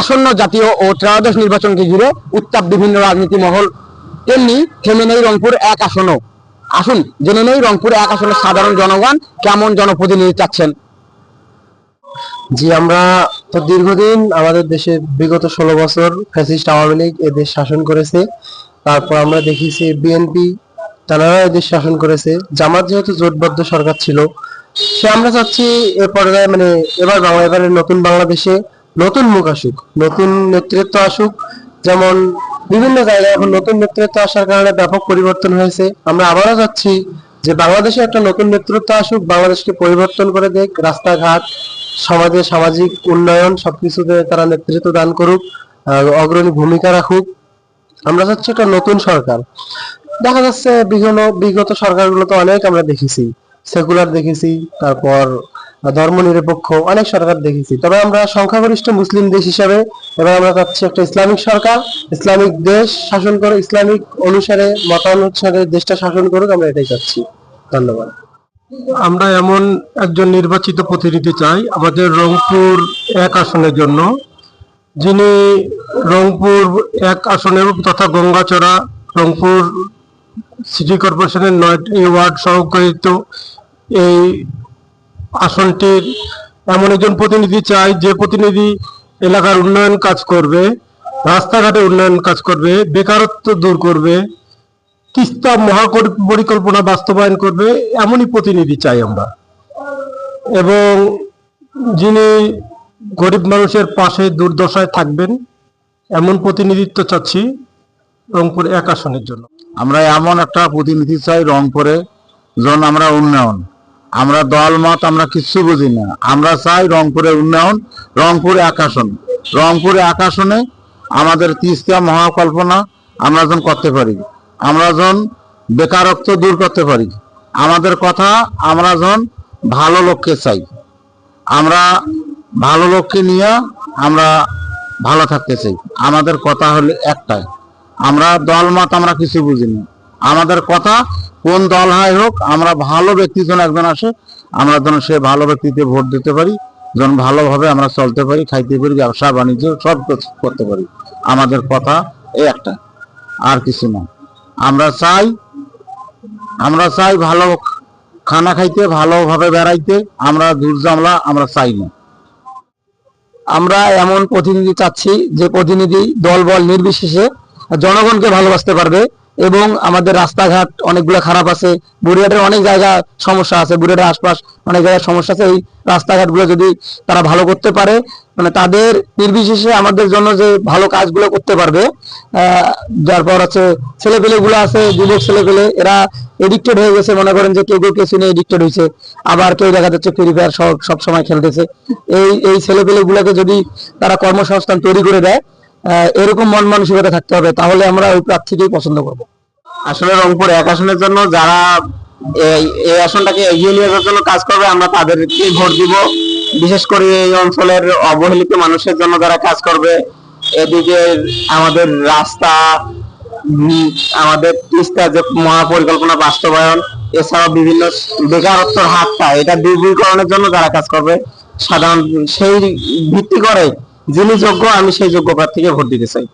আসন্ন জাতীয় ও ত্রয়োদশ নির্বাচনকে ঘিরে উত্তাপ বিভিন্ন রাজনীতি মহল তেমনি থেমে নেই রংপুর এক আসনও। আসুন, জেনে নেই রংপুর এক আসনের সাধারণ জনগণ কেমন জনপ্রতিনিধি চাচ্ছেন। জি, আমরা তো দীর্ঘদিন আমাদের দেশে বিগত ষোলো বছর ফ্যাসিস্ট আওয়ামী লীগ এদেশ শাসন করেছে। তারপর আমরা দেখেছি বিএনপি তারা এদেশ শাসন করেছে। জামাত যেহেতু জোটবদ্ধ সরকার ছিল, সে আমরা চাচ্ছি এ পর্যায়ে মানে এবার বাংলা, এবারের নতুন বাংলাদেশে নতুন মুখ আসুক, নতুন নেতৃত্ব আসুক, যেমন বিভিন্ন জায়গায় এখন নতুন নেতৃত্ব আসার কারণে ব্যাপক পরিবর্তন হয়েছে। আমরা আবারও যাচ্ছি যে বাংলাদেশে একটা নতুন নেতৃত্ব আসুক, বাংলাদেশকে পরিবর্তন করে দেখ, রাস্তাঘাট, সমাজে সামাজিক উন্নয়ন, সবকিছুতে তারা নেতৃত্ব দান করুক অগ্রণী ভূমিকা রাখুক। আমরা চাচ্ছি একটা নতুন সরকার। দেখা যাচ্ছে বিগত বিগত সরকারগুলো তো অনেক আমরা দেখেছি। সেকুলার দেখেছি, তারপর ধর্ম নিরপেক্ষ অনেক সরকার দেখেছি। তবে আমরা সংখ্যাগরিষ্ঠ মুসলিম দেশ হিসাবে এবার আমরা চাচ্ছি একটা ইসলামিক সরকার, ইসলামিক দেশ শাসন করে, ইসলামিক অনুসারে, মতানুসারে দেশটা শাসন করুক, আমরা এটাই চাচ্ছি। ধন্যবাদ। আমরা এমন একজন নির্বাচিত প্রতিনিধি চাই, আমাদের রংপুর এক আসনের জন্য। যিনি রংপুর এক আসনের তথা গঙ্গাচড়া রংপুর সিটি কর্পোরেশনের নয়টি ওয়ার্ড সংকলিত এই আসনটির এমন একজন প্রতিনিধি চাই যে প্রতিনিধি এলাকার উন্নয়ন কাজ করবে, রাস্তাঘাটে উন্নয়ন কাজ করবে, বেকারত্ব দূর করবে, তিস্তা মহা পরিকল্পনা বাস্তবায়ন করবে, এমনই প্রতিনিধি চাই আমরা। এবং যিনি গরিব মানুষের পাশে দুর্দশায় থাকবেন, এমন প্রতিনিধিত্ব চাচ্ছি রংপুর এক আসনের জন্য। আমরা এমন একটা প্রতিনিধি চাই রংপুরে, যেন আমরা উন্নয়ন আমরা দল, মত আমরা কিচ্ছু বুঝি না। আমরা চাই রংপুরের উন্নয়ন, রংপুরে আকাশন। রংপুরে আকাশনে আমাদের তিস্তা মহাকল্পনা আমরা যেন করতে পারি। আমরা যেন বেকারত্ব দূর করতে পারি। আমাদের কথা আমরা যেন ভালো লোককে চাই। আমরা ভালো লোককে নিয়ে আমরা ভালো থাকতে চাই। আমাদের কথা হলো একটাই। আমরা দল, মত আমরা কিছু বুঝি না। আমাদের কথা, কোন দল হয় হোক, আমরা ভালো ব্যক্তি যেন একজন আসে, আমরা যেন সে ভালো ব্যক্তিতে ভোট দিতে পারি যেন ভালোভাবে আমরা চলতে পারি, খাইতে পারি, ব্যবসা, বাণিজ্য, সব করতে পারি, আমাদের কথা এই একটা, আর কিছু না। আমরা চাই আমরা চাই ভালো খানা খাইতে, ভালোভাবে বেড়াইতে, আমরা দূর জামলা আমরা চাই না। আমরা এমন প্রতিনিধি চাচ্ছি যে প্রতিনিধি দল বল নির্বিশেষে জনগণকে ভালোবাসতে পারবে এবং আমাদের রাস্তাঘাট অনেকগুলো খারাপ আছে। বুড়িয়াটের অনেক জায়গা সমস্যা আছে বুড়িয়াটের আশপাশ অনেক জায়গায় সমস্যা আছে। এই রাস্তাঘাটগুলো যদি তারা ভালো করতে পারে মানে তাদের নির্বিশেষে আমাদের জন্য যে ভালো কাজগুলো করতে পারবে তারপর হচ্ছে ছেলেপেলে গুলো আছে, যুবক ছেলেপেলে, এরা এডিক্টেড হয়ে গেছে। মনে করেন যে কেউ কেউ কেসি নিয়ে এডিক্টেড হয়েছে। আবার কেউ দেখা যাচ্ছে ফ্রি ফায়ার সব সব সময় খেলতেছে। এই এই ছেলেপেলে গুলোকে যদি তারা কর্মসংস্থান তৈরি করে দেয় এরকম মন মানসিকতা থাকতে হবে, তাহলে আমরা ওই প্রার্থীকেই পছন্দ করব। আসলে রংপুর এক আসনের জন্য যারা এই আসনটাকে এগিয়ে নিয়ে যাওয়ার জন্য কাজ করবে, আমরা তাদেরকে ভোট দিব। বিশেষ করে এই অঞ্চলের অবহেলিত মানুষের জন্য যারা কাজ করবে, এদিকে আমাদের রাস্তা আমাদের তিস্তা যে মহাপরিকল্পনা বাস্তবায়ন, এছাড়াও বিভিন্ন বেকারত্বর হাতটা এটা দূরীকরণের জন্য যারা কাজ করবে, সাধারণ সেই ভিত্তি করে যিনি যোগ্য আমি সেই যোগ্য প্রার্থীকে ভোট দিতে চাই।